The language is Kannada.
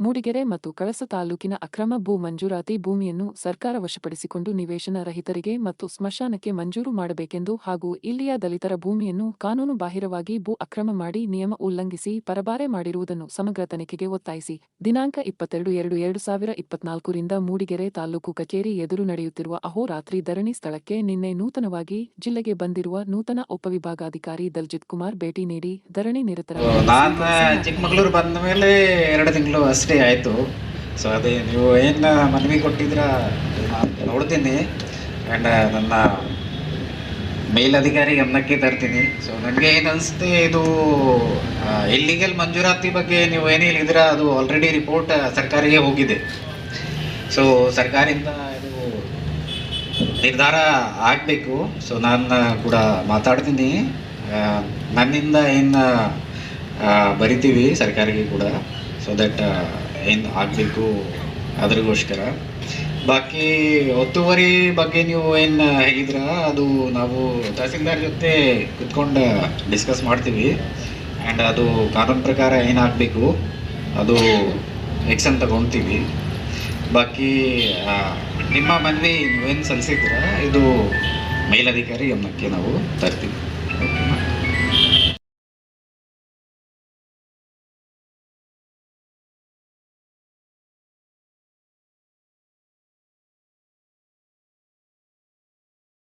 ಮೂಡಿಗೆರೆ ಮತ್ತು ಕಳಸ ತಾಲೂಕಿನ ಅಕ್ರಮ ಭೂ ಮಂಜೂರಾತಿ ಭೂಮಿಯನ್ನು ಸರ್ಕಾರ ವಶಪಡಿಸಿಕೊಂಡು ನಿವೇಶನ ರಹಿತರಿಗೆ ಮತ್ತು ಸ್ಮಶಾನಕ್ಕೆ ಮಂಜೂರು ಮಾಡಬೇಕೆಂದು ಹಾಗೂ ಇಲ್ಲಿಯ ದಲಿತರ ಭೂಮಿಯನ್ನು ಕಾನೂನು ಬಾಹಿರವಾಗಿ ಭೂ ಅಕ್ರಮ ಮಾಡಿ ನಿಯಮ ಉಲ್ಲಂಘಿಸಿ ಪರಬಾರೆ ಮಾಡಿರುವುದನ್ನು ಸಮಗ್ರ ತನಿಖೆಗೆ ಒತ್ತಾಯಿಸಿ. ದಿನಾಂಕ ಇಪ್ಪತ್ತೆರಡು ಎರಡು ಎರಡು ಸಾವಿರ ಇಪ್ಪತ್ನಾಲ್ಕರಿಂದ ಮೂಡಿಗೆರೆ ತಾಲೂಕು ಕಚೇರಿ ಎದುರು ನಡೆಯುತ್ತಿರುವ ಅಹೋರಾತ್ರಿ ಧರಣಿ ಸ್ಥಳಕ್ಕೆ ನಿನ್ನೆ ನೂತನವಾಗಿ ಜಿಲ್ಲೆಗೆ ಬಂದಿರುವ ನೂತನ ಉಪವಿಭಾಗಾಧಿಕಾರಿ ದಲ್ಜಿತ್ ಕುಮಾರ್ ಭೇಟಿ ನೀಡಿ ಧರಣಿ ನಿರತರಾಗಿ ಮೇಲೆ ಅಷ್ಟೇ ಆಯಿತು. ಸೊ ಅದೇ ನೀವು ಏನು ಮನವಿ ಕೊಟ್ಟಿದ್ರ ನೋಡ್ತೀನಿ. ಆ್ಯಂಡ್ ನನ್ನ ಮೇಲಧಿಕಾರಿ ಗಮನಕ್ಕೆ ತರ್ತೀನಿ. ಸೊ ನನಗೆ ಏನು ಅನಿಸುತ್ತೆ, ಇದು ಇಲ್ಲಿಗಲ್ ಮಂಜೂರಾತಿ ಬಗ್ಗೆ ನೀವು ಏನು ಹೇಳಿದಿರ ಅದು ಆಲ್ರೆಡಿ ರಿಪೋರ್ಟ್ ಸರ್ಕಾರಿಗೆ ಹೋಗಿದೆ. ಸೊ ಸರ್ಕಾರದಿಂದ ಇದು ನಿರ್ಧಾರ ಆಗಬೇಕು. ಸೊ ನಾನು ಕೂಡ ಮಾತಾಡ್ತೀನಿ. ನನ್ನಿಂದ ಏನು ಬರಿತೀವಿ ಸರ್ಕಾರಿಗೆ ಕೂಡ. ಸೊ ದಟ್ ಏನು ಆಗಬೇಕು ಅದ್ರಿಗೋಸ್ಕರ. ಬಾಕಿ ಒತ್ತುವರಿ ಬಗ್ಗೆ ನೀವು ಏನು ಹೇಳಿದ್ರ ಅದು ನಾವು ತಹಸೀಲ್ದಾರ್ ಜೊತೆ ಕುತ್ಕೊಂಡು ಡಿಸ್ಕಸ್ ಮಾಡ್ತೀವಿ. ಆ್ಯಂಡ್ ಅದು ಕಾನೂನು ಪ್ರಕಾರ ಏನಾಗಬೇಕು ಅದು ಎಕ್ಸನ್ ತಗೊತೀವಿ. ಬಾಕಿ ನಿಮ್ಮ ಮನವಿ ನೀವೇನು ಸಲ್ಲಿಸಿದ್ರ ಇದು ಮೇಲಧಿಕಾರಿ ಗಮನಕ್ಕೆ ನಾವು ತರ್ತೀವಿ. ಓಕೆನಾ